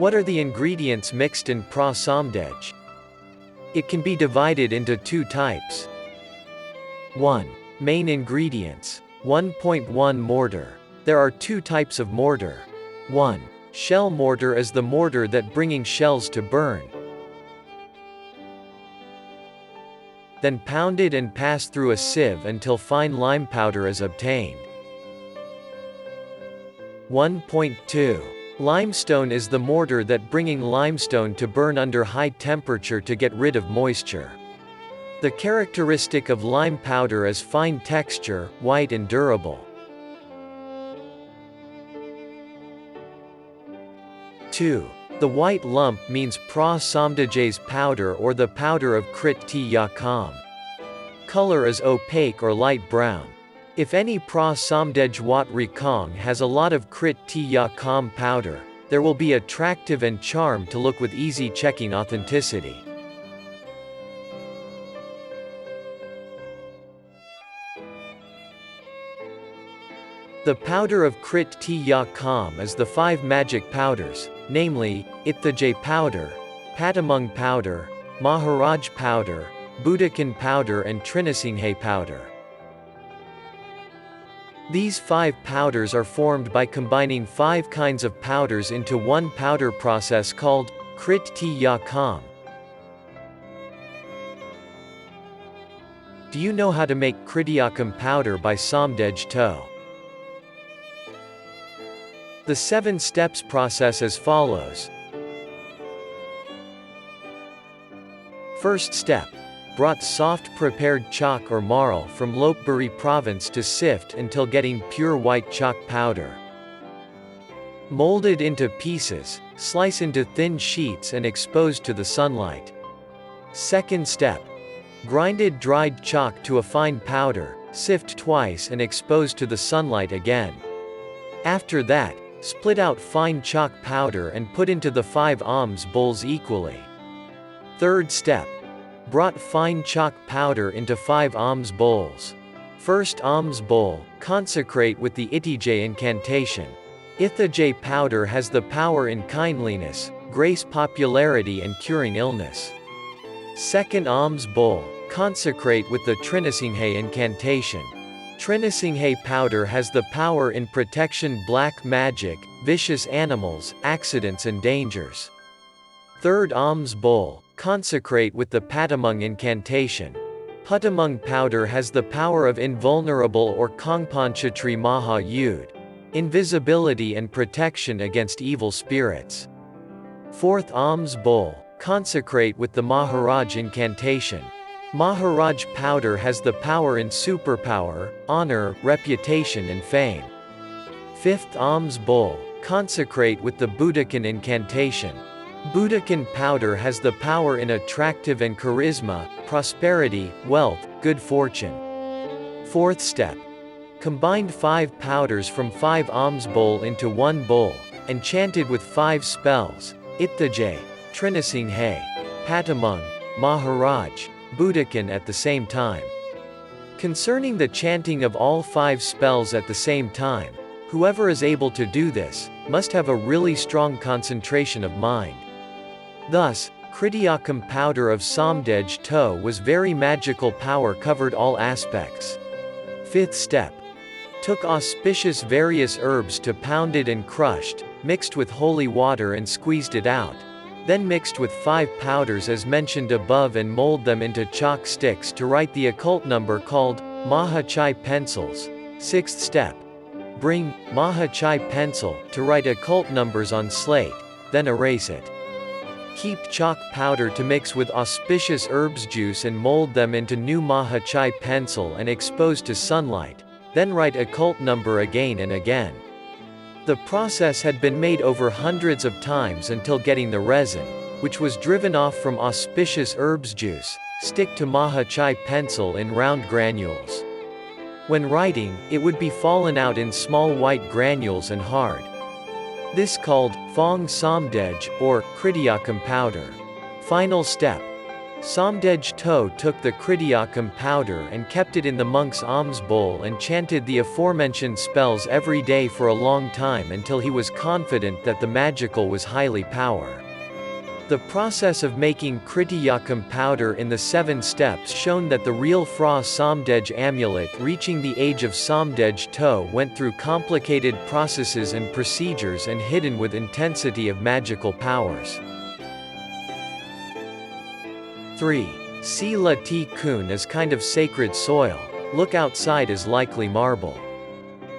What are the ingredients mixed in pra samdej? It can be divided into two types. 1. Main ingredients. 1.1 Mortar. There are two types of mortar. 1. Shell mortar is the mortar that bringing shells to burn. Then pounded and passed through a sieve until fine lime powder is obtained. 1.2. Limestone is the mortar that bringing limestone to burn under high temperature to get rid of moisture. The characteristic of lime powder is fine texture, white and durable. 2. The white lump means pra powder or the powder of krit t yakam. Color is opaque or light brown. If any pra samdej wat rikong has a lot of krit t yakam powder, there will be attractive and charm to look with easy checking authenticity. The powder of Krit T Ya Kam is the five magic powders, namely, J powder, Patamung powder, Maharaj powder, Budakan powder and Trinisinghe powder. These five powders are formed by combining five kinds of powders into one powder process called Krit T Ya Kam. Do you know how to make Kritiakam powder by Samdej To? The seven steps process as follows. First step. Brought soft prepared chalk or marl from Lopburi province to sift until getting pure white chalk powder. Molded into pieces, slice into thin sheets and exposed to the sunlight. Second step. Grinded dried chalk to a fine powder, sift twice and expose to the sunlight again. After that, Split out fine chalk powder and put into the 5 alms bowls equally. Third step. Brought fine chalk powder into 5 alms bowls. First alms bowl, consecrate with the Itij incantation. J powder has the power in kindliness, grace popularity and curing illness. Second alms bowl, consecrate with the Trinisinghe incantation. Trinisinghe powder has the power in protection black magic, vicious animals, accidents and dangers. Third alms bowl, consecrate with the Patamung incantation. Patamung powder has the power of invulnerable or Kongpanchatri Maha Yud. Invisibility and protection against evil spirits. Fourth alms bowl, consecrate with the Maharaj incantation. Maharaj powder has the power in superpower, honor, reputation and fame. Fifth alms bowl, consecrate with the Budakan incantation. Budakan powder has the power in attractive and charisma, prosperity, wealth, good fortune. Fourth step. Combine five powders from five alms bowl into one bowl, and chanted with five spells, Itthaje, Trinasinghe, Patamung, Maharaj, Budakan at the same time. Concerning the chanting of all five spells at the same time, whoever is able to do this, must have a really strong concentration of mind. Thus, Kritiakam powder of Samdej To was very magical power covered all aspects. Fifth step. Took auspicious various herbs to pounded and crushed, mixed with holy water and squeezed it out, then mixed with five powders as mentioned above and mold them into chalk sticks to write the occult number called Maha Chai pencils. Sixth step. Bring Maha Chai pencil to write occult numbers on slate, then erase it. Keep chalk powder to mix with auspicious herbs juice and mold them into new Maha Chai pencil and expose to sunlight, then write occult number again and again. The process had been made over hundreds of times until getting the resin, which was driven off from auspicious herbs juice, stick to Maha Chai pencil in round granules. When writing, it would be fallen out in small white granules and hard. This called, Fong Samdej, or, Kritiakam powder. Final step. Somdej To took the Kritiakam powder and kept it in the monk's alms bowl and chanted the aforementioned spells every day for a long time until he was confident that the magical was highly power. The process of making Kritiyakam powder in the seven steps shown that the real Fra Somdej amulet reaching the age of Somdej To went through complicated processes and procedures and hidden with intensity of magical powers. 3. Sila T. Kun is kind of sacred soil, look outside is likely marble.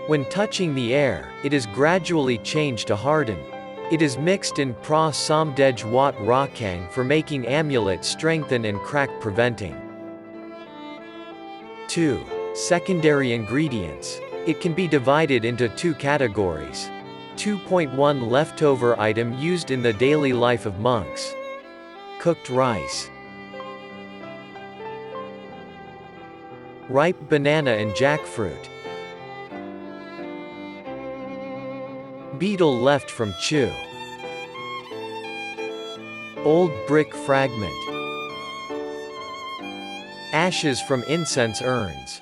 When touching the air, it is gradually changed to harden, it is mixed in pra somdej wat rakang for making amulet strengthen and crack preventing. 2. Secondary ingredients. It can be divided into two categories. 2.1 Leftover item used in the daily life of monks. Cooked rice. Ripe banana and jackfruit. Beetle left from chew. Old brick fragment. Ashes from incense urns.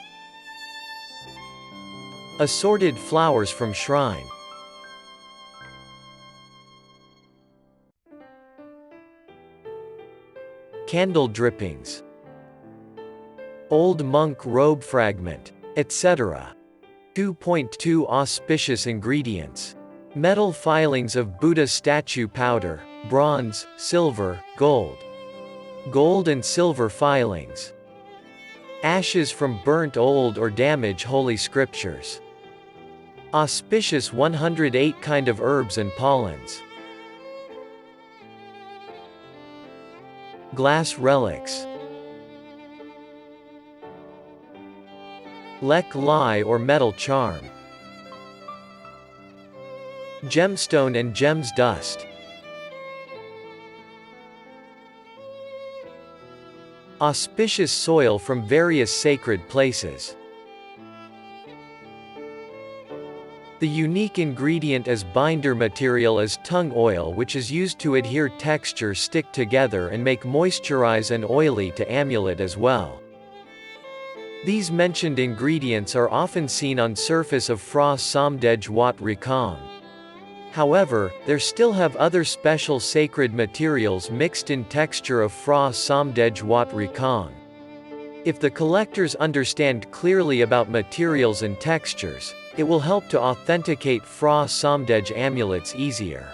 Assorted flowers from shrine. Candle drippings. Old monk robe fragment, etc. 2.2 Auspicious ingredients. Metal filings of Buddha statue powder, bronze, silver, gold. Gold and silver filings. Ashes from burnt old or damaged holy scriptures. Auspicious 108 kind of herbs and pollens. Glass relics. Lek Lai or metal charm. Gemstone and gems dust. Auspicious soil from various sacred places. The unique ingredient as binder material is tung oil which is used to adhere texture stick together and make moisturize and oily to amulet as well. These mentioned ingredients are often seen on surface of Fra Samdej Wat Rikong. However, there still have other special sacred materials mixed in texture of Fra Somdej Wat Rikong. If the collectors understand clearly about materials and textures, it will help to authenticate Fra Somdej amulets easier.